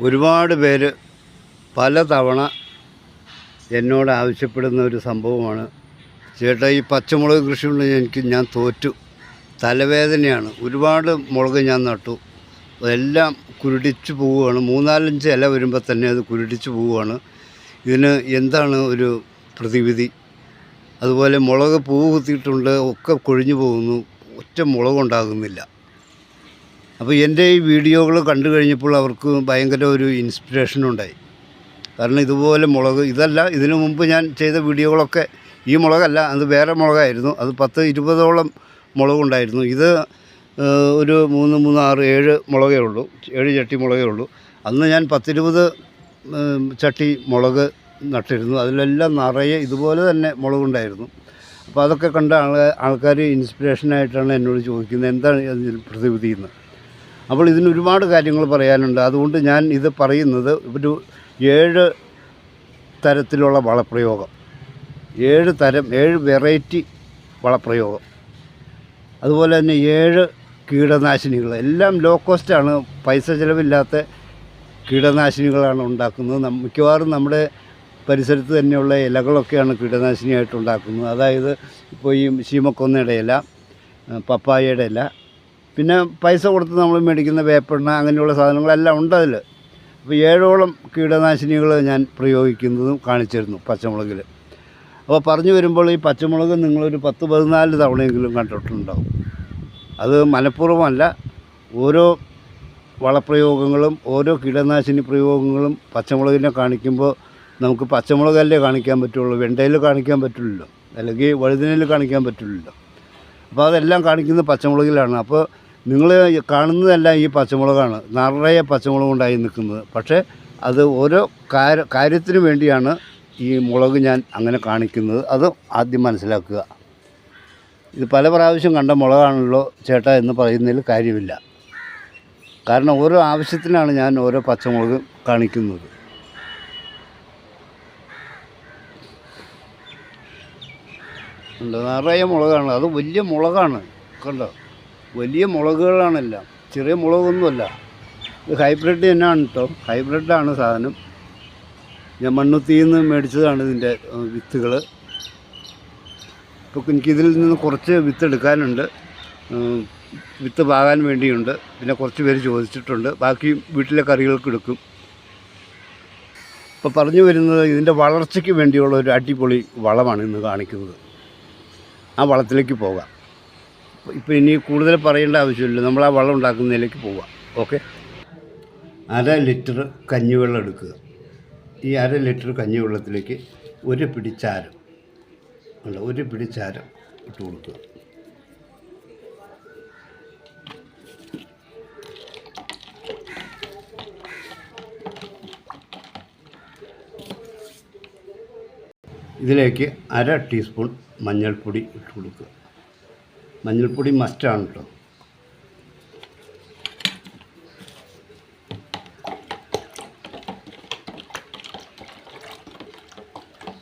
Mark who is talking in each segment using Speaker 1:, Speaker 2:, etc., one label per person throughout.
Speaker 1: ഒരുപാട് പേര് പലതവണ എന്നോട് ആവശ്യപ്പെടുന്ന ഒരു സംഭവമാണ്. ചേട്ടാ ഈ പച്ചമുളക് കൃഷി കൊണ്ട് എനിക്ക് ഞാൻ തോറ്റു. തലവേദനയാണ്. ഒരുപാട് മുളക് ഞാൻ നട്ടു. എല്ലാം കുരുടിച്ച് പോവുകയാണ്. മൂന്നാലഞ്ച് ഇല വരുമ്പോൾ തന്നെ അത് കുരുടിച്ച് പോവുകയാണ്. ഇതിന് എന്താണ് ഒരു പ്രതിവിധി? അതുപോലെ മുളക് പൂവ് കുത്തിയിട്ടുണ്ട് ഒക്കെ കൊഴിഞ്ഞു പോകുന്നു. ഒറ്റ മുളകുണ്ടാകുന്നില്ല. അപ്പോൾ എന്റെ ഈ വീഡിയോകൾ കണ്ടു കഴിഞ്ഞപ്പോൾ അവർക്ക് ഭയങ്കര ഒരു ഇൻസ്പിറേഷൻ ഉണ്ടായി. കാരണം ഇതുപോലെ മുളക് ഇതല്ല ഇതിനു മുമ്പ് ഞാൻ ചെയ്ത വീഡിയോകളൊക്കെ ഈ മുളകല്ല അത് വേറെ മുളകായിരുന്നു. അത് പത്ത് ഇരുപതോളം മുളകുണ്ടായിരുന്നു. ഇത് ഒരു മൂന്ന് മൂന്ന് ആറ് ഏഴ് മുളകേ ഉള്ളൂ. ഏഴ് ചട്ടി മുളകേ ഉള്ളൂ. അന്ന് ഞാൻ പത്തിരുപത് ചട്ടി മുളക് നട്ടിരുന്നു. അതിലെല്ലാം നിറയെ ഇതുപോലെ തന്നെ മുളകുണ്ടായിരുന്നു. അപ്പോൾ അതൊക്കെ കണ്ട ആൾ ആൾക്കാർ ഇൻസ്പിറേഷനായിട്ടാണ് എന്നോട് ചോദിക്കുന്നത്. എന്താണ് അതിൽ അപ്പോൾ ഇതിന് ഒരുപാട് കാര്യങ്ങൾ പറയാനുണ്ട്. അതുകൊണ്ട് ഞാൻ ഇത് പറയുന്നത് ഒരു ഏഴ് തരത്തിലുള്ള വളപ്രയോഗം. ഏഴ് തരം ഏഴ് വെറൈറ്റി വളപ്രയോഗം. അതുപോലെ തന്നെ ഏഴ് കീടനാശിനികൾ. എല്ലാം ലോ കോസ്റ്റാണ് പൈസ ചിലവില്ലാത്ത കീടനാശിനികളാണ് ഉണ്ടാക്കുന്നത്. മിക്കവാറും നമ്മുടെ പരിസരത്ത് തന്നെയുള്ള ഇലകളൊക്കെയാണ് കീടനാശിനിയായിട്ട് ഉണ്ടാക്കുന്നത്. അതായത് ഇപ്പോൾ ഈ ശീമക്കൊന്നയുടെ ഇല പപ്പായയുടെ ഇല പിന്നെ പൈസ കൊടുത്ത് നമ്മൾ മേടിക്കുന്ന വേപ്പെണ്ണ അങ്ങനെയുള്ള സാധനങ്ങളെല്ലാം ഉണ്ട് അതിൽ അപ്പോൾ ഏഴോളം കീടനാശിനികൾ ഞാൻ പ്രയോഗിക്കുന്നതും കാണിച്ചിരുന്നു പച്ചമുളകിൽ. അപ്പോൾ പറഞ്ഞു വരുമ്പോൾ ഈ പച്ചമുളക് നിങ്ങളൊരു പത്ത് പതിനാല് തവണയെങ്കിലും കണ്ടിട്ടുണ്ടാവും. അത് മനഃപൂർവമല്ല ഓരോ വളപ്രയോഗങ്ങളും ഓരോ കീടനാശിനി പ്രയോഗങ്ങളും പച്ചമുളകിനെ കാണിക്കുമ്പോൾ നമുക്ക് പച്ചമുളകല്ലേ കാണിക്കാൻ പറ്റുള്ളൂ വെണ്ടയിൽ കാണിക്കാൻ പറ്റില്ലല്ലോ അല്ലെങ്കിൽ വഴുതിനയിൽ കാണിക്കാൻ പറ്റില്ലല്ലോ. അപ്പോൾ അതെല്ലാം കാണിക്കുന്നത് പച്ചമുളകിലാണ്. അപ്പോൾ നിങ്ങൾ കാണുന്നതെല്ലാം ഈ പച്ചമുളകാണ്. നിറയെ പച്ചമുളക് ഉണ്ടായി നിൽക്കുന്നത്. പക്ഷേ അത് ഓരോ കാര്യ കാര്യത്തിന് വേണ്ടിയാണ് ഈ മുളക് ഞാൻ അങ്ങനെ കാണിക്കുന്നത്. അത് ആദ്യം മനസ്സിലാക്കുക. ഇത് പല പ്രാവശ്യം കണ്ട മുളകാണല്ലോ ചേട്ടാ എന്ന് പറയുന്നതിൽ കാര്യമില്ല. കാരണം ഓരോ ആവശ്യത്തിനാണ് ഞാൻ ഓരോ പച്ചമുളക് കാണിക്കുന്നത്. കണ്ടോ? നിറയെ മുളകാണ്. അത് വലിയ മുളകാണ്. കണ്ടോ? വലിയ മുളകുകളാണെല്ലാം ചെറിയ മുളകൊന്നുമല്ല. ഇത് ഹൈബ്രിഡ് തന്നെയാണ് കേട്ടോ ഹൈബ്രിഡാണ് സാധനം. ഞാൻ മണ്ണുത്തിയിൽ നിന്ന് മേടിച്ചതാണ് ഇതിന്റെ വിത്തുകൾ ഇപ്പോൾ എനിക്കിതിൽ നിന്ന് കുറച്ച് വിത്ത് എടുക്കാനുണ്ട്. വിത്ത് പാകാൻ വേണ്ടിയുണ്ട്. പിന്നെ കുറച്ച് പേര് ചോദിച്ചിട്ടുണ്ട്. ബാക്കി വീട്ടിലെ കറികൾക്ക് എടുക്കും. ഇപ്പോൾ പറഞ്ഞു വരുന്നത് ഇതിന്റെ വളർച്ചയ്ക്ക് വേണ്ടിയുള്ള ഒരു അടിപൊളി വളമാണ് ഇന്ന് കാണിക്കുന്നത്. ആ വളത്തിലേക്ക് പോകാം. ഇപ്പോൾ ഇനി കൂടുതൽ പറയേണ്ട ആവശ്യമില്ല. നമ്മൾ ആ വെള്ളം ഉണ്ടാക്കുന്നതിലേക്ക് പോവാം. ഓക്കെ അര ലിറ്റർ കഞ്ഞിവെള്ളം എടുക്കുക. ഈ അര ലിറ്റർ കഞ്ഞിവെള്ളത്തിലേക്ക് ഒരു പിടി ചാരം. അല്ല ഒരു പിടി ചാരം ഇട്ട് കൊടുക്കുക. ഇതിലേക്ക് അര ടീസ്പൂൺ മഞ്ഞൾപ്പൊടി ഇട്ട് കൊടുക്കുക. മഞ്ഞൾപ്പൊടി മസ്റ്റാണ് കേട്ടോ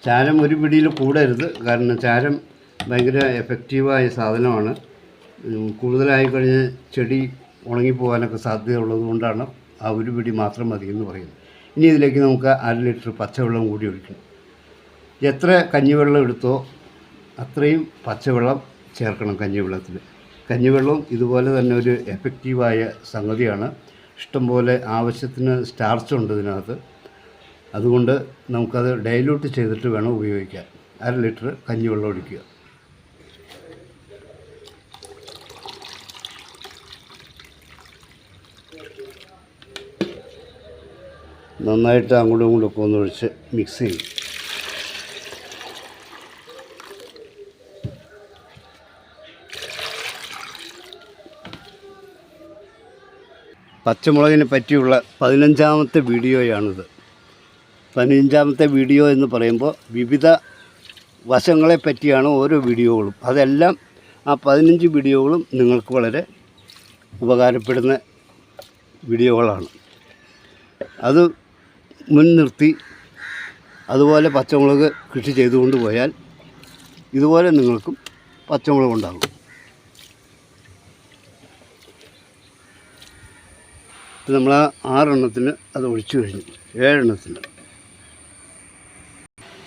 Speaker 1: ചാരം ഒരു പിടിയിൽ കൂടരുത്. കാരണം ചാരം ഭയങ്കര എഫക്റ്റീവായ സാധനമാണ്. കൂടുതലായി കഴിഞ്ഞ് ചെടി ഉണങ്ങിപ്പോകാനൊക്കെ സാധ്യതയുള്ളത് കൊണ്ടാണ് ആ ഒരു പിടി മാത്രം മതി എന്ന് പറയുന്നത്. ഇനി ഇതിലേക്ക് നമുക്ക് അര ലിറ്റർ പച്ചവെള്ളം കൂടി ഒഴിക്കണം. എത്ര കഞ്ഞിവെള്ളം എടുത്തോ അത്രയും പച്ചവെള്ളം ചേർക്കണം കഞ്ഞിവെള്ളത്തിൽ. കഞ്ഞിവെള്ളവും ഇതുപോലെ തന്നെ ഒരു എഫക്റ്റീവായ സംഗതിയാണ്. ഇഷ്ടംപോലെ ആവശ്യത്തിന് സ്റ്റാർച്ച് ഉണ്ട് ഇതിനകത്ത്. അതുകൊണ്ട് നമുക്കത് ഡൈല്യൂട്ട് ചെയ്തിട്ട് വേണം ഉപയോഗിക്കാൻ. അര ലിറ്റർ കഞ്ഞിവെള്ളം ഒഴിക്കുക. നന്നായിട്ട് അങ്ങോട്ടും ഇങ്ങോട്ടും ഒക്കെ ഒന്ന് ഒഴിച്ച് മിക്സ് ചെയ്യും. പച്ചമുളകിനെ പറ്റിയുള്ള പതിനഞ്ചാമത്തെ വീഡിയോയാണിത്. പതിനഞ്ചാമത്തെ വീഡിയോ എന്ന് പറയുമ്പോൾ വിവിധ വശങ്ങളെ പറ്റിയാണ് ഓരോ വീഡിയോകളും. അതെല്ലാം ആ പതിനഞ്ച് വീഡിയോകളും നിങ്ങൾക്ക് വളരെ ഉപകാരപ്പെടുന്ന വീഡിയോകളാണ്. അത് മുൻനിർത്തി അതുപോലെ പച്ചമുളക് കൃഷി ചെയ്തുകൊണ്ട് പോയാൽ ഇതുപോലെ നിങ്ങൾക്കും പച്ചമുളക് ഉണ്ടാകും നമ്മൾ ആ ആറെണ്ണത്തിന് അത് ഒഴിച്ചു കഴിഞ്ഞു. ഏഴെണ്ണത്തിന്.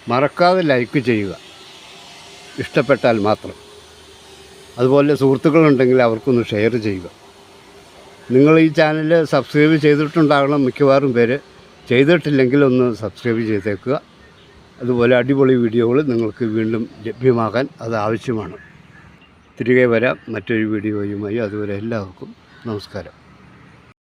Speaker 1: മറക്കാതെ ലൈക്ക് ചെയ്യുക. ഇഷ്ടപ്പെട്ടാൽ മാത്രം. അതുപോലെ സുഹൃത്തുക്കളുണ്ടെങ്കിൽ അവർക്കൊന്ന് ഷെയർ ചെയ്യുക. നിങ്ങൾ ഈ ചാനൽ സബ്സ്ക്രൈബ് ചെയ്തിട്ടുണ്ടാകണം മിക്കവാറും പേര്. ചെയ്തിട്ടില്ലെങ്കിൽ ഒന്ന് സബ്സ്ക്രൈബ് ചെയ്തേക്കുക. അതുപോലെ അടിപൊളി വീഡിയോകൾ നിങ്ങൾക്ക് വീണ്ടും ലഭ്യമാകാൻ അത് ആവശ്യമാണ്. തിരികെ വരാം. മറ്റൊരു വീഡിയോയുമായി അതുവരെ എല്ലാവർക്കും നമസ്കാരം.